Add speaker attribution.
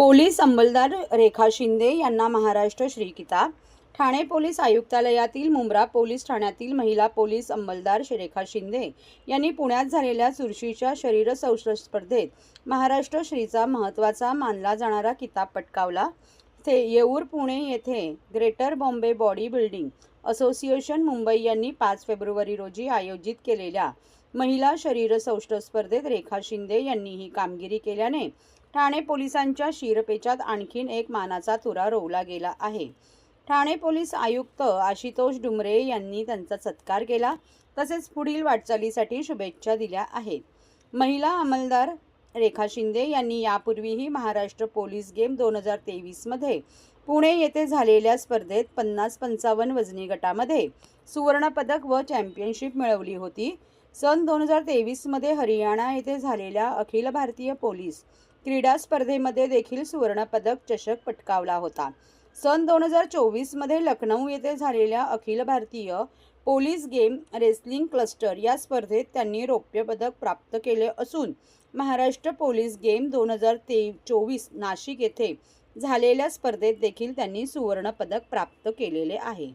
Speaker 1: Police अंमलदार रेखा शिंदे यांना महाराष्ट्र श्री किताब Thane police आयुक्तालयातील मुंब्रा पोलीस ठाण्यातील महिला पोलीस अंमलदार रेखा शिंदे यांनी पुण्यात झालेल्या चुरशीच्या शरीर स्पर्धेत महाराष्ट्र श्रीचा महत्त्वाचा मानला जाणारा किताब पटकावला. ते येऊर पुणे येथे greater Bombay body building association Mumbai यांनी पाच फेब्रुवारी रोजी आयोजित केलेल्या महिला शरीर स्पर्धेत रेखा शिंदे यांनी ही कामगिरी केल्याने ठाणे पोलिसांच्या शिरपेचात आणखीन एक मानाचा तुरा रोवला गेला आहे. ठाणे पोलीस आयुक्त आशितोष डुमरे यांनी त्यांचा सत्कार केला. तसेच पुढील वाटचालीसाठी शुभेच्छा दिल्या आहेत. महिला अंमलदार रेखा शिंदे यांनी यापूर्वीही महाराष्ट्र पोलीस गेम दोन हजार तेवीसमध्ये पुणे येथे झालेल्या स्पर्धेत पन्नास पंचावन्न वजनी गटामध्ये सुवर्णपदक व चॅम्पियनशिप मिळवली होती. सन दोन हजार तेवीसमध्ये हरियाणा येथे झालेल्या अखिल भारतीय पोलीस क्रीडा स्पर्धेमध्ये देखील सुवर्णपदक चषक पटकावला होता. सन दोन हजार चोवीसमध्ये लखनौ येथे झालेल्या Akhil Bharatiya police game wrestling cluster या स्पर्धेत त्यांनी रौप्य पदक प्राप्त केले असून महाराष्ट्र पोलीस गेम दोन हजार ते चोवीस नाशिक येथे झालेल्या स्पर्धेत देखील त्यांनी सुवर्णपदक प्राप्त केलेले आहे.